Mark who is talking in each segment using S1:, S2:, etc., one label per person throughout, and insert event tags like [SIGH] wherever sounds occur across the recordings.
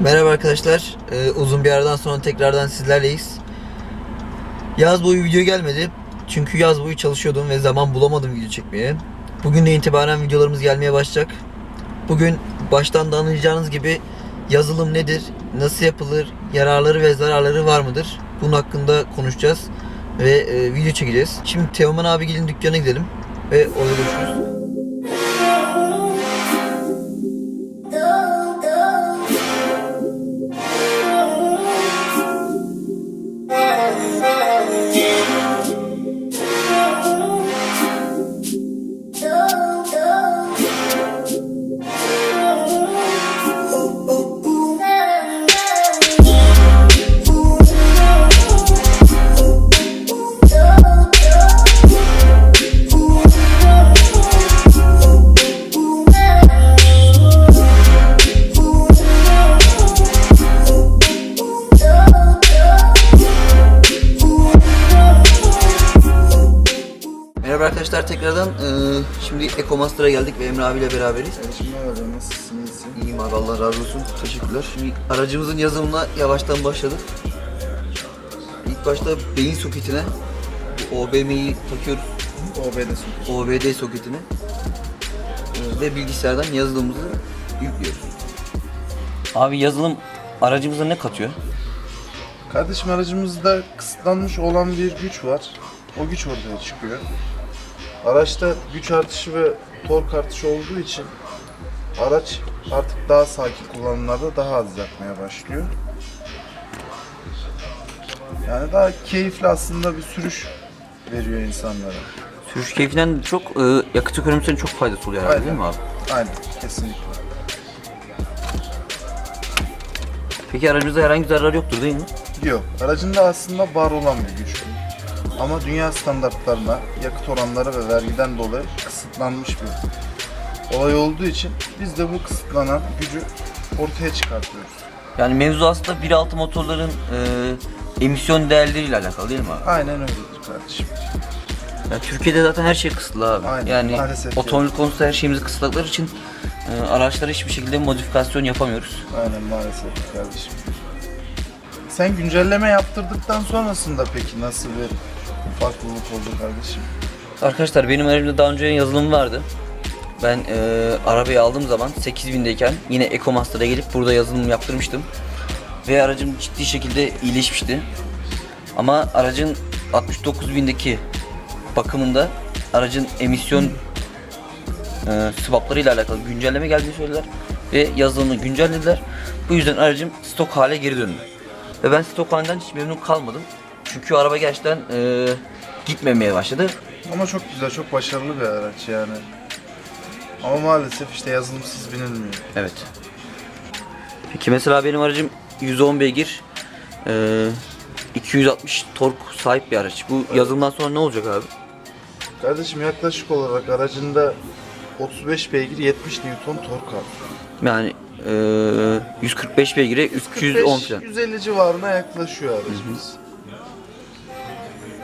S1: Merhaba arkadaşlar. Ee, uzun bir aradan sonra tekrardan sizlerleyiz. Yaz boyu video gelmedi. Çünkü yaz boyu çalışıyordum ve zaman bulamadım video çekmeye. Bugün de itibaren videolarımız gelmeye başlayacak. Bugün baştan da anlayacağınız gibi yazılım nedir, nasıl yapılır, yararları ve zararları var mıdır? Bunun hakkında konuşacağız ve e, video çekeceğiz. Şimdi Teoman abigilin dükkana gidelim ve orada görüşürüz. Merhaba arkadaşlar tekrardan eee, şimdi Ekomaster'a geldik ve Emre abiyle beraberiz.
S2: Ne var? Nasılsın? İyisin?
S1: İyiyim abi Allah razı olsun. Teşekkürler. Şimdi aracımızın yazılımına yavaştan başladık. İlk başta beyin soketine OBM'yi takıyoruz.
S2: OB'de sokuyorsun.
S1: OBD soketine ve bilgisayardan yazılımımızı yüklüyoruz. Abi yazılım aracımıza ne katıyor?
S2: Kardeşim aracımızda kısıtlanmış olan bir güç var. O güç ortaya çıkıyor. Araçta güç artışı ve tork artışı olduğu için araç artık daha sakin kullanımlarda daha az yakmaya başlıyor. Yani daha keyifli aslında bir sürüş veriyor insanlara.
S1: Sürüş keyfinden çok eee, yakıt ekonomisine çok faydası oluyor herhalde
S2: Aynen.
S1: değil mi abi?
S2: Aynen kesinlikle.
S1: Peki aracımızda herhangi bir zarar yoktur değil mi?
S2: Yok. Aracında aslında var olan bir güç. Ama dünya standartlarına, yakıt oranları ve vergiden dolayı kısıtlanmış bir olay olduğu için biz de bu kısıtlanan gücü ortaya çıkartıyoruz.
S1: Yani mevzu aslında 1.6 motorların eee, emisyon değerleriyle alakalı değil mi abi?
S2: Aynen öyledir kardeşim.
S1: Ya Türkiye'de zaten her şey kısıtlı abi.
S2: Aynen,
S1: yani otomobil konusunda her şeyimizi kısıtladıkları için e, araçlara hiçbir şekilde modifikasyon yapamıyoruz.
S2: Aynen maalesef kardeşim. Sen güncelleme yaptırdıktan sonrasında peki nasıl bir farklılık oldu kardeşim?
S1: Arkadaşlar benim aracımda daha önce yazılım vardı. Ben e, arabayı aldığım zaman 8000'deyken yine EcoMaster'a gelip burada yazılım yaptırmıştım. Ve aracım ciddi şekilde iyileşmişti. Ama aracın 69.000'deki bakımında aracın emisyon e, swaplarıyla alakalı güncelleme geldiğini söylediler. Ve yazılımı güncellediler. Bu yüzden aracım stok hale geri döndü. Ve ben stok halinden hiç memnun kalmadım. Çünkü araba gerçekten e, gitmemeye başladı.
S2: Ama çok güzel, çok başarılı bir araç yani. Ama maalesef işte yazılımsız binilmiyor.
S1: Evet. Peki mesela benim aracım 110 beygir, e, 260 tork sahip bir araç. Bu yazılımdan sonra ne olacak abi?
S2: Kardeşim yaklaşık olarak aracında 35 beygir 70 Newton tork var.
S1: Yani e, 145 beygire 310 falan.
S2: 150 civarına yaklaşıyor aracımız.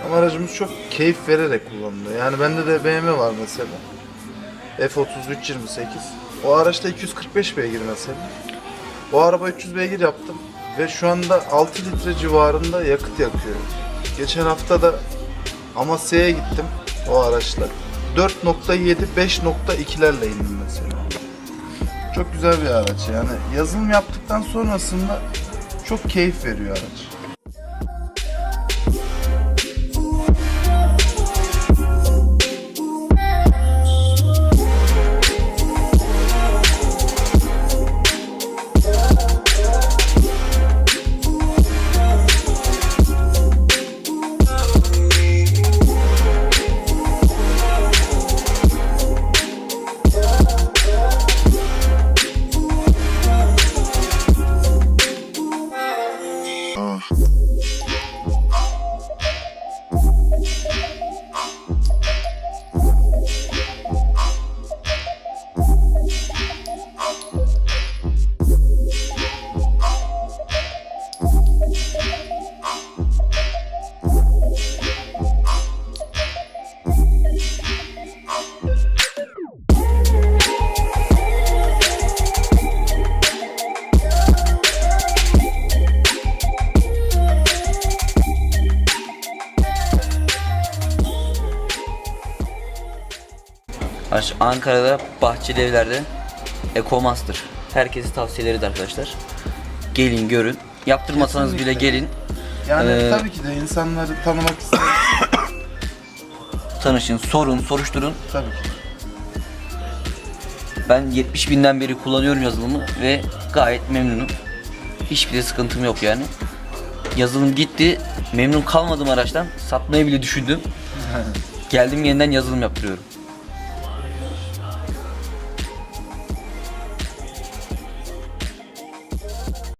S2: Ama aracımız çok keyif vererek kullanılıyor. Yani bende de BMW var mesela. F3328. O araçta 245 beygir mesela. O araba 300 beygir yaptım ve şu anda 6 litre civarında yakıt yakıyor. Geçen hafta da Amasya'ya gittim o araçla. 4.7 5.2'lerle indim mesela. Çok güzel bir araç yani. Yazılım yaptıktan sonrasında çok keyif veriyor araç.
S1: Ankara'da Bahçeli Evler'de EcoMaster. Herkese tavsiyeleri arkadaşlar. Gelin görün. Yaptırmasanız bile
S2: Kesinlikle.
S1: gelin.
S2: Yani
S1: Ee,
S2: tabii ki de insanları tanımak istedim. [COUGHS]
S1: Tanışın, sorun, soruşturun.
S2: tabii ki.
S1: Ben 70 binden beri kullanıyorum yazılımı ve gayet memnunum. Hiçbir sıkıntım yok yani. Yazılım gitti. Memnun kalmadım araçtan. Satmayı bile düşündüm. [LAUGHS] Geldim yeniden yazılım yaptırıyorum.